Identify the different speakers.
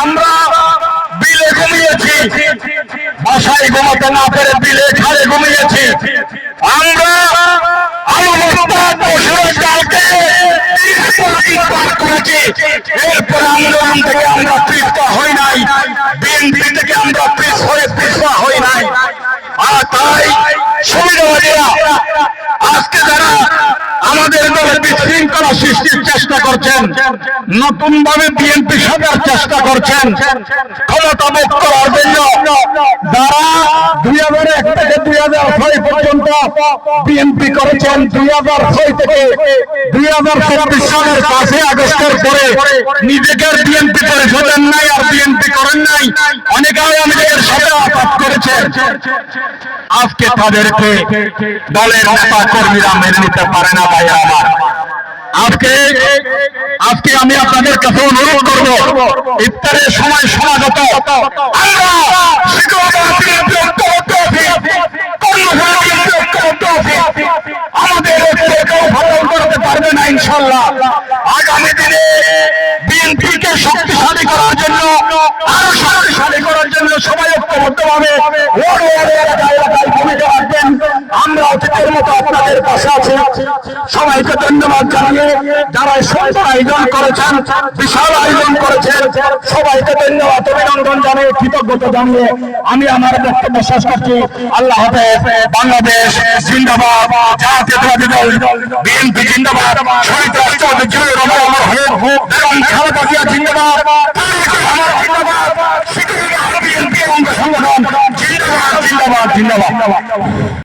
Speaker 1: আমরা বিলে ঘুমিয়েছি। বাসায় ঘুমাতে না পেরে বিলে ঘুমিয়েছি। আমরা আন্দোলন থেকে আমরা পিছপা হই নাই। বিএনপি থেকে আমরা পিছ হয়ে হই নাই। আর তাই সুবিধাবাদীরা আজকে যারা আমাদের দলে বিশৃঙ্খলা সৃষ্টির চেষ্টা করছেন নতুন ভাবে বিএনপি সাজার চেষ্টা করছেন, ক্ষমতা ভোগ করার জন্য যারা দুই হাজার এক থেকে দুই হাজার ছয় পর্যন্ত বিএনপি করেছেন, দুই হাজার ছয় থেকে দুই হাজার চব্বিশ সালের পাঁচই আগস্টের পরে নিজেকে বিএনপি পরিষদের নাই আর বিএনপি করেন নাই অনেকে লীগের সাথে আঘাত করেছেন আজকে তাদেরকে দলের নেতা কর্মীরা মেনে নিতে পারে না ভাই আমার। আজকে আজকে আমি আপনাদের কাছে অনুরোধ করব ইফতারের সময় সমাগত আপনাদের পাশে আছি সবাইকে ধন্যবাদ জানিয়ে যারা সুন্দর আয়োজন করেছেন, বিশাল আয়োজন করেছেন, সবাইকে ধন্যবাদ, অভিনন্দন জানিয়ে কৃতজ্ঞতা জানিয়ে আমি আমার বক্তব্য শেষ করছি। আল্লাহ হাফেজ, বাংলাদেশ জিন্দাবাদ বিএনপি জিন্দাবাদ জিন্দাবাদ জিন্দাবাদ।